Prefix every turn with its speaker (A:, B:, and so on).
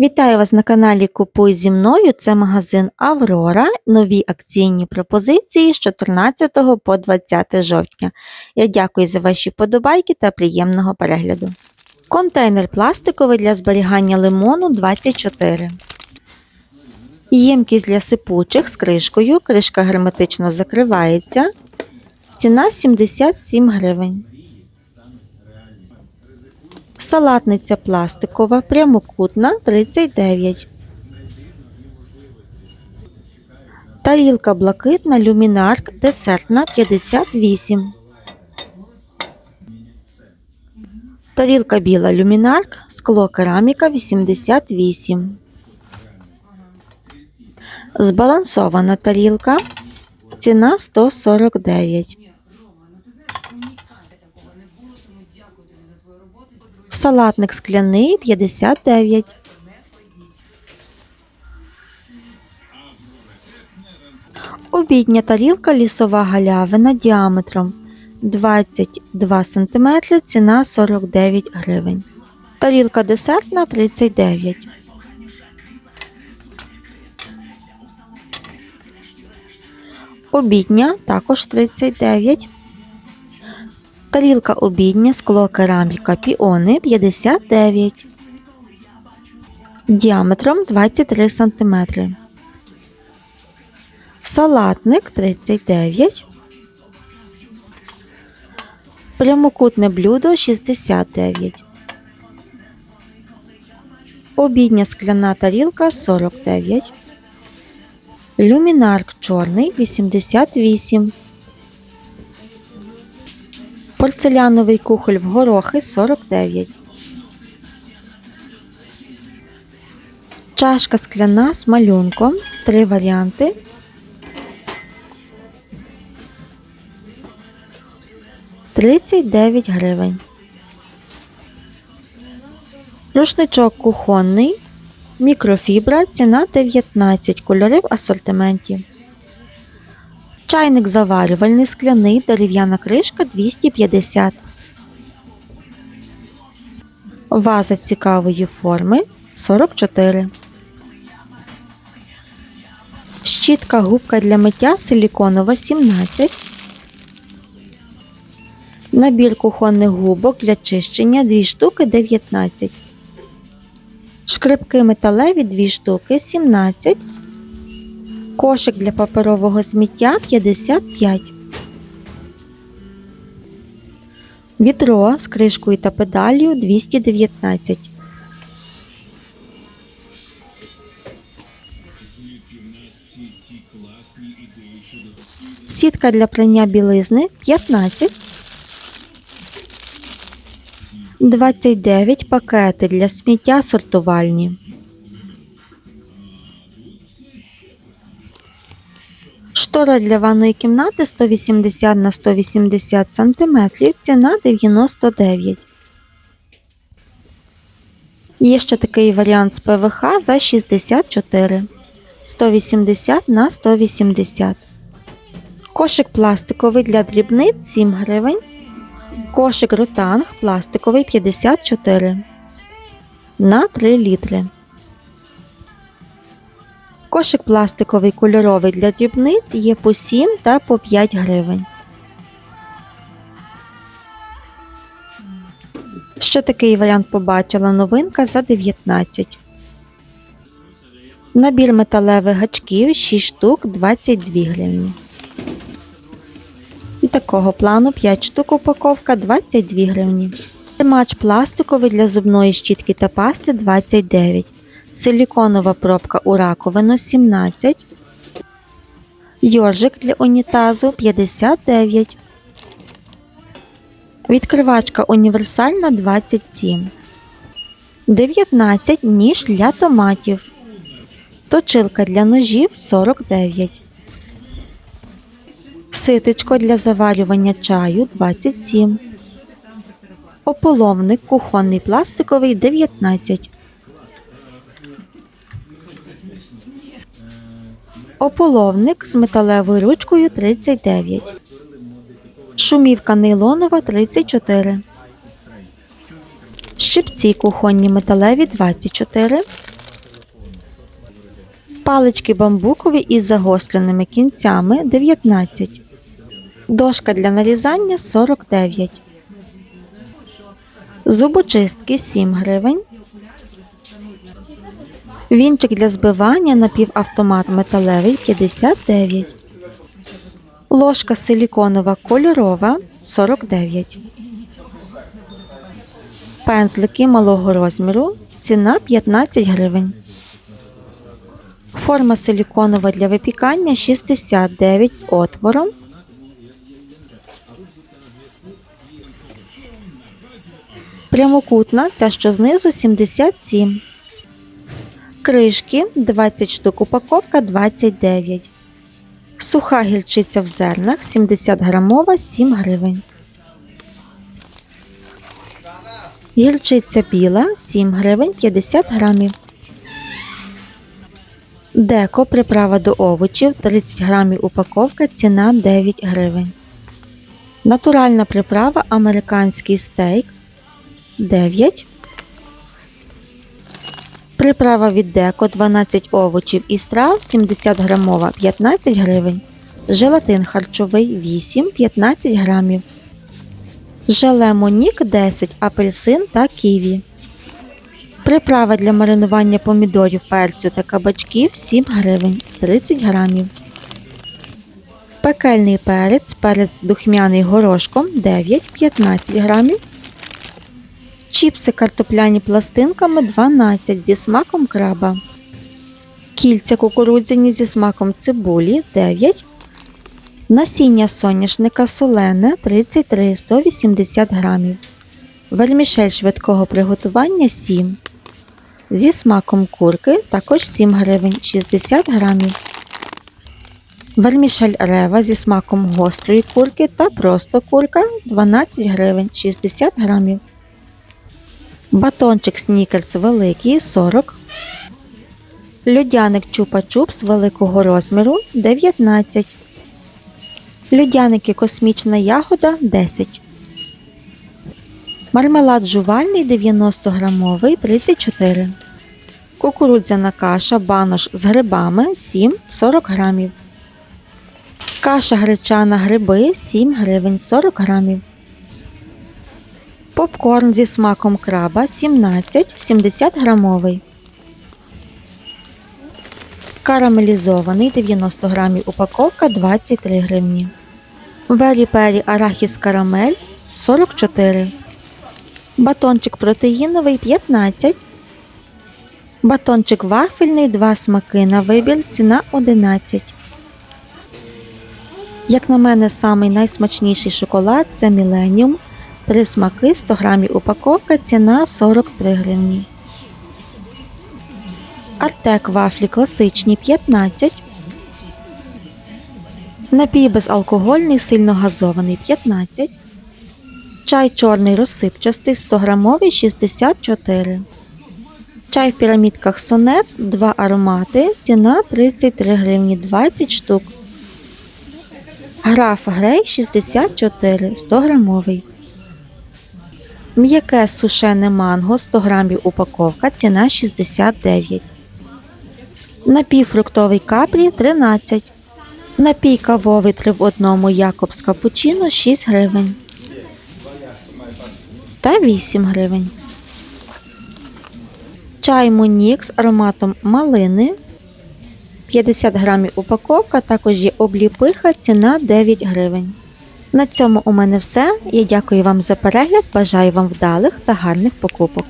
A: Вітаю вас на каналі Купуй зі мною. Це магазин Аврора. Нові акційні пропозиції з 14 по 20 жовтня. Я дякую за ваші подобайки та приємного перегляду. Контейнер пластиковий для зберігання лимону 24. Ємкість для сипучих з кришкою. Кришка герметично закривається. Ціна 77 гривень. Салатниця пластикова, прямокутна 39. Тарілка блакитна, люмінарк, десертна 58. Тарілка біла люмінарк, скло кераміка 88. Збалансована тарілка. Ціна 149. Салатник скляний 59. Обідня тарілка лісова галявина діаметром 22 см, ціна 49 гривень. Тарілка десертна 39. Обідня також 39. Тарілка обідня, скло кераміка піони 59. Діаметром 23 см. Салатник 39. Прямокутне блюдо 69. Обідня скляна тарілка 49. Люмінарк чорний 88. Порцеляновий кухоль в горохи 49. Чашка скляна з малюнком. Три варіанти. Тридцять дев'ять гривень. Рушничок кухонний. Мікрофібра. Ціна 19. Кольори в асортименті. Чайник заварювальний скляний, дерев'яна кришка 250. Ваза цікавої форми 44. Щітка губка для миття силіконова 17. Набір кухонних губок для чищення 2 штуки 19. Шкрипки металеві 2 штуки 17. Кошик для паперового сміття 55. Відро з кришкою та педалью 219. Сітка для прання білизни 15. 29 пакети для сміття сортувальні. Штора для ванної кімнати 180 на 180 см, ціна 99. Є ще такий варіант з ПВХ за 64. 180 на 180. Кошик пластиковий для дрібниць 7 гривень. Кошик ротанг пластиковий 54 на 3 літри. Кошик пластиковий кольоровий для дрібниць є по 7 та по 5 гривень. Ще такий варіант побачила новинка за 19. Набір металевих гачків 6 штук 22 гривні. І такого плану 5 штук упаковка 22 гривні. Тримач пластиковий для зубної щітки та пасти 29 силіконова пробка у раковину 17, йоржик для унітазу 59, відкривачка універсальна 27, 19 ніж для томатів, точилка для ножів 49, ситечко для заварювання чаю 27, ополовник кухонний пластиковий 19. Ополовник з металевою ручкою 39. Шумівка нейлонова 34. Щипці кухонні металеві 24. Палички бамбукові із загостреними кінцями 19. Дошка для нарізання 49. Зубочистки 7 гривень. Вінчик для збивання напівавтомат металевий 59. Ложка силіконова кольорова 49. Пензлики малого розміру. Ціна 15 гривень. Форма силіконова для випікання 69 з отвором. Прямокутна, ця що знизу 77. Кришки 20 штук, упаковка 29. Суха гільчиця в зернах 70 грамова 7 гривень. Гільчиця біла 7 гривень 50 грамів. Деко приправа до овочів 30 грамів упаковка ціна 9 гривень. Натуральна приправа американський стейк 9. Приправа від деко 12 овочів і страв 70 грамова 15 гривень. Желатин харчовий 8 15 грамів. Желе Монік 10 апельсин та ківі. Приправа для маринування помідорів, перцю та кабачків 7 гривень 30 грамів. Пекельний перець, перець духмяний горошком 9-15 грамів. Чіпси картопляні пластинками 12 зі смаком краба. Кільця кукурудзяні зі смаком цибулі 9. Насіння соняшника солене 33 180 грамів. Вермішель швидкого приготування 7. Зі смаком курки також 7 гривень 60 грамів. Вермішель рева зі смаком гострої курки та просто курка 12 гривень 60 грамів. Батончик снікерс великий 40. Льодяник чупа-чупс великого розміру 19. Льодяники космічна ягода 10. Мармелад жувальний 90 грамовий 34. Кукурудзяна каша банош з грибами 7 40 грамів. Каша гречана гриби 7 гривень 40 грамів. Попкорн зі смаком краба 17 70 грамовий. Карамелізований 90 грамів упаковка 23 гривні. Вері пері арахіс карамель 44. Батончик протеїновий 15. Батончик вафельний 2 смаки на вибір ціна 11. Як на мене, самий найсмачніший шоколад це Millennium. Три смаки 100 грамів упаковка ціна 43 гривні. Артек вафлі класичні 15. Напій безалкогольний, сильно газований 15. Чай чорний розсипчастий 100 грамовий 64. Чай в пірамідках сонет 2 аромати. Ціна 33 гривні 20 штук. Граф Грей 64 100 грамовий. М'яке сушене манго 100 грамів упаковка, ціна 69. Напій фруктовий капрі 13. Напій кавовий 3 в одному Якобс капучино 6 гривень. Та 8 гривень. Чай Монік з ароматом малини 50 грамів упаковка, також є обліпиха, ціна 9 гривень. На цьому у мене все. Я дякую вам за перегляд, бажаю вам вдалих та гарних покупок.